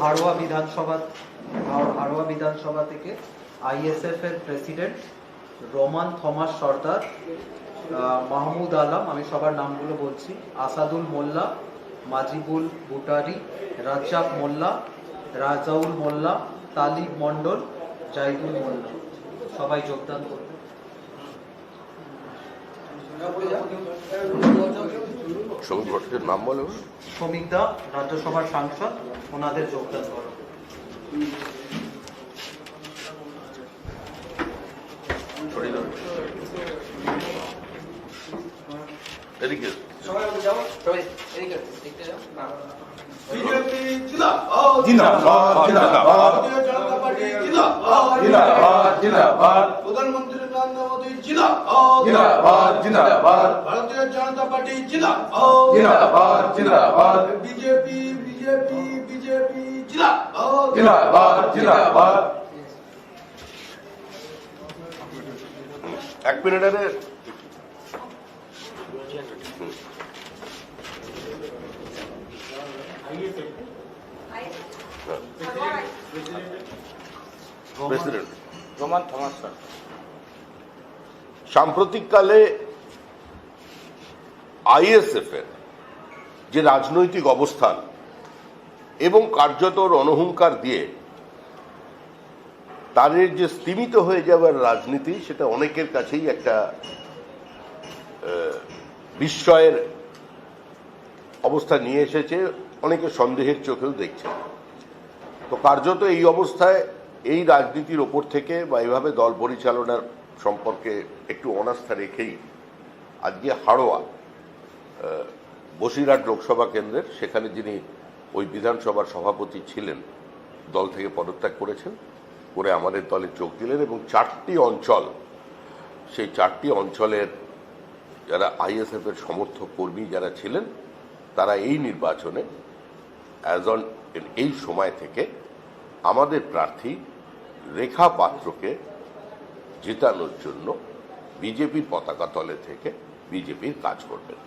হাড়োয়া বিধানসভা হাড়- হাড়োয়া বিধানসভা থেকে আইএসএফ এর president Roman Thomas Sardar Mahmud Alam, আমি সবার নামগুলো বলছি, আসাদুল মোল্লা, মাজিবুল বুটারি, রাজ্জাক মোল্লা, রাজাউল মোল্লা, তালিব মণ্ডল, জাইদুল মোল্লা। সবাই যোগদান করবে সবুজ ভট্টাচার্যের নাম বলে। শ্রমিক দা রাজ্যসভার সাংসদ ওনাদের যোগদান করো। ছড়িয়ে দেবে এদিকে। জিন্দাবাদ। জিন্দাবাদ। জিন্দাবাদ জিন্দাবাদ জিন্দাবাদ। প্রধানমন্ত্রী নরেন্দ্র মোদী জিন্দাবাদ। জিন্দাবাদ জিন্দাবাদ। ভারতীয় জনতা পার্টি জিন্দাবাদ। জিন্দাবাদ জিন্দাবাদ। বিজেপি বিজেপি বিজেপি জিন্দাবাদ। জিন্দাবাদ জিন্দাবাদ। এক মিনিটের প্রেসিডেন্ট রোমান থমাস সাম্প্রতিককালে আইএসএফ এর যে রাজনৈতিক অবস্থান এবং কার্যত রণহুঙ্কার দিয়ে তাদের যে স্তীমিত হয়ে যাওয়ার রাজনীতি সেটা অনেকের কাছেই একটা বিস্ময়ের অবস্থা নিয়ে এসেছে। অনেকে সন্দেহের চোখেও দেখছে তো কার্যত এই অবস্থায় এই রাজনীতির ওপর থেকে বা এইভাবে দল পরিচালনার সম্পর্কে একটু অনাস্থা রেখেই আজকে হাড়োয়া বসিরহাট লোকসভা কেন্দ্রের, সেখানে যিনি ওই বিধানসভার সভাপতি ছিলেন, দল থেকে পদত্যাগ করেছেন, করে আমাদের দলে যোগ দিলেন এবং চারটি অঞ্চল, সেই চারটি অঞ্চলের যারা আইএসএফ এর সমর্থক কর্মী যারা ছিলেন, তারা এই নির্বাচনে অ্যাজ অন এই সময় থেকে আমাদের প্রার্থী রেখা পাত্রকে জেতানোর জন্য বিজেপির পতাকা তলে থেকে বিজেপির কাজ করবেন।